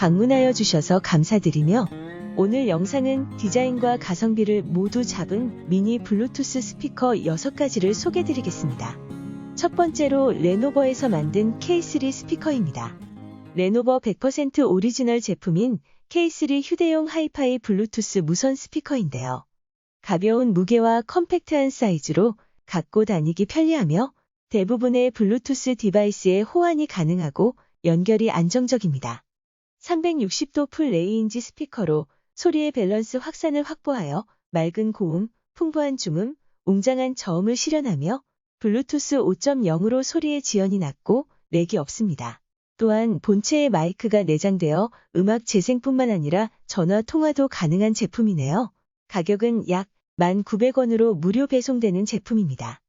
방문하여 주셔서 감사드리며 오늘 영상은 디자인과 가성비를 모두 잡은 미니 블루투스 스피커 6가지를 소개드리겠습니다. 첫 번째로 레노버에서 만든 K3 스피커입니다. 레노버 100% 오리지널 제품인 K3 휴대용 하이파이 블루투스 무선 스피커인데요. 가벼운 무게와 컴팩트한 사이즈로 갖고 다니기 편리하며 대부분의 블루투스 디바이스에 호환이 가능하고 연결이 안정적입니다. 360도 풀 레이인지 스피커로 소리의 밸런스 확산을 확보하여 맑은 고음, 풍부한 중음, 웅장한 저음을 실현하며 블루투스 5.0으로 소리의 지연이 낮고 렉이 없습니다. 또한 본체에 마이크가 내장되어 음악 재생뿐만 아니라 전화 통화도 가능한 제품이네요. 가격은 약 1,900원으로 무료 배송되는 제품입니다.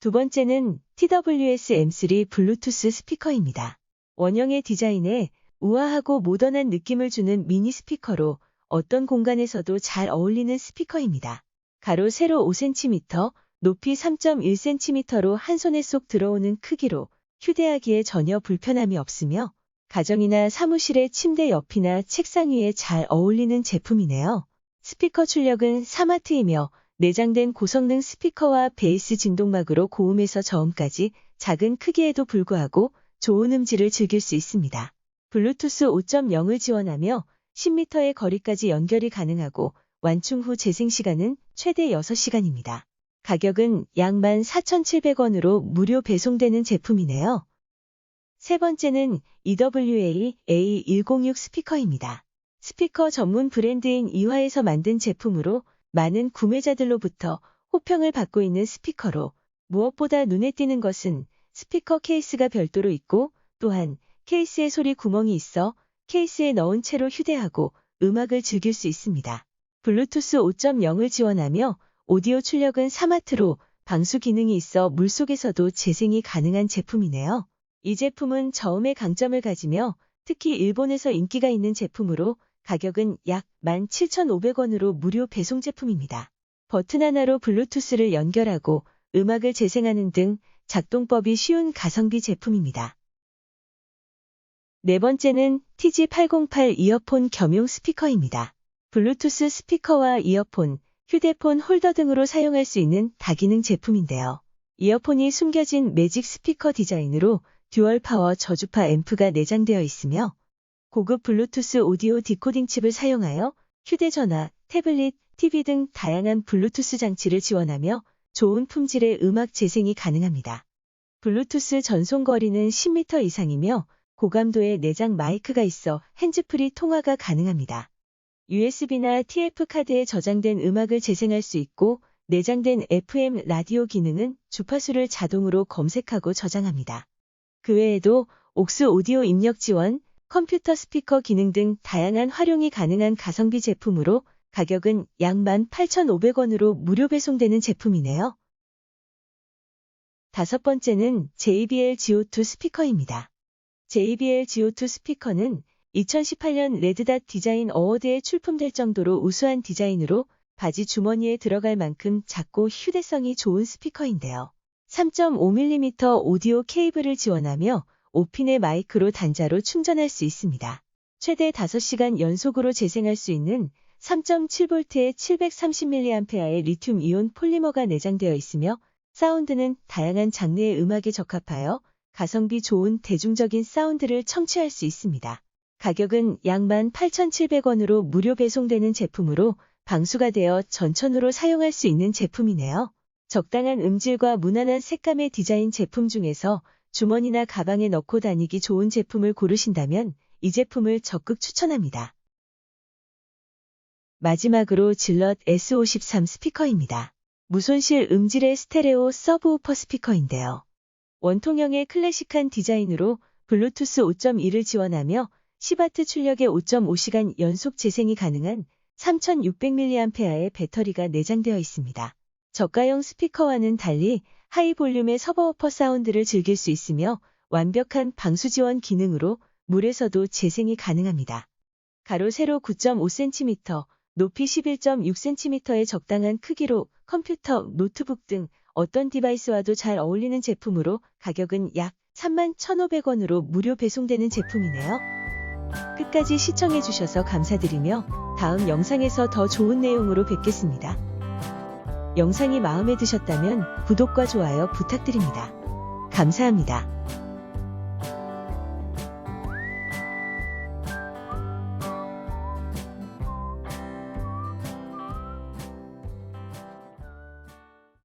두 번째는 TWS M3 블루투스 스피커입니다. 원형의 디자인에 우아하고 모던한 느낌을 주는 미니 스피커로 어떤 공간에서도 잘 어울리는 스피커입니다. 가로 세로 5cm, 높이 3.1cm로 한 손에 쏙 들어오는 크기로 휴대하기에 전혀 불편함이 없으며 가정이나 사무실의 침대 옆이나 책상 위에 잘 어울리는 제품이네요. 스피커 출력은 3와트이며 내장된 고성능 스피커와 베이스 진동막으로 고음에서 저음까지 작은 크기에도 불구하고 좋은 음질을 즐길 수 있습니다. 블루투스 5.0을 지원하며 10m의 거리까지 연결이 가능하고 완충 후 재생 시간은 최대 6시간입니다. 가격은 약 14,700원으로 무료 배송되는 제품이네요. 세 번째는 EWA A106 스피커입니다. 스피커 전문 브랜드인 이화에서 만든 제품으로 많은 구매자들로부터 호평을 받고 있는 스피커로 무엇보다 눈에 띄는 것은 스피커 케이스가 별도로 있고 또한 케이스에 소리 구멍이 있어 케이스에 넣은 채로 휴대하고 음악을 즐길 수 있습니다. 블루투스 5.0을 지원하며 오디오 출력은 3와트로 방수 기능이 있어 물속에서도 재생이 가능한 제품이네요. 이 제품은 저음의 강점을 가지며 특히 일본에서 인기가 있는 제품으로 가격은 약 17,500원으로 무료 배송 제품입니다. 버튼 하나로 블루투스를 연결하고 음악을 재생하는 등 작동법이 쉬운 가성비 제품입니다. 네 번째는 TG808 이어폰 겸용 스피커입니다. 블루투스 스피커와 이어폰, 휴대폰 홀더 등으로 사용할 수 있는 다기능 제품인데요. 이어폰이 숨겨진 매직 스피커 디자인으로 듀얼 파워 저주파 앰프가 내장되어 있으며 고급 블루투스 오디오 디코딩 칩을 사용하여 휴대전화, 태블릿, TV 등 다양한 블루투스 장치를 지원하며 좋은 품질의 음악 재생이 가능합니다. 블루투스 전송 거리는 10m 이상이며 고감도의 내장 마이크가 있어 핸즈프리 통화가 가능합니다. USB나 TF 카드에 저장된 음악을 재생할 수 있고 내장된 FM 라디오 기능은 주파수를 자동으로 검색하고 저장합니다. 그 외에도 옥스 오디오 입력 지원, 컴퓨터 스피커 기능 등 다양한 활용이 가능한 가성비 제품으로 가격은 약 18,500원으로 무료 배송되는 제품이네요. 다섯 번째는 JBL GO2 스피커입니다. JBL GO2 스피커는 2018년 레드닷 디자인 어워드에 출품될 정도로 우수한 디자인으로 바지 주머니에 들어갈 만큼 작고 휴대성이 좋은 스피커인데요. 3.5mm 오디오 케이블을 지원하며 5핀의 마이크로 단자로 충전할 수 있습니다. 최대 5시간 연속으로 재생할 수 있는 3.7V의 730mAh의 리튬 이온 폴리머가 내장되어 있으며 사운드는 다양한 장르의 음악에 적합하여 가성비 좋은 대중적인 사운드를 청취할 수 있습니다. 가격은 약 18,700원으로 무료 배송되는 제품으로 방수가 되어 전천후로 사용할 수 있는 제품이네요. 적당한 음질과 무난한 색감의 디자인 제품 중에서 주머니나 가방에 넣고 다니기 좋은 제품을 고르신다면 이 제품을 적극 추천합니다. 마지막으로 질럿 S53 스피커입니다. 무손실 음질의 스테레오 서브우퍼 스피커인데요. 원통형의 클래식한 디자인으로 블루투스 5.1을 지원하며 10W 출력의 5.5시간 연속 재생이 가능한 3600mAh의 배터리가 내장되어 있습니다. 저가형 스피커와는 달리 하이 볼륨의 서버워퍼 사운드를 즐길 수 있으며 완벽한 방수 지원 기능으로 물에서도 재생이 가능합니다. 가로 세로 9.5cm, 높이 11.6cm의 적당한 크기로 컴퓨터, 노트북 등 어떤 디바이스와도 잘 어울리는 제품으로 가격은 약 31,500원으로 무료 배송되는 제품이네요. 끝까지 시청해주셔서 감사드리며 다음 영상에서 더 좋은 내용으로 뵙겠습니다. 영상이 마음에 드셨다면 구독과 좋아요 부탁드립니다. 감사합니다.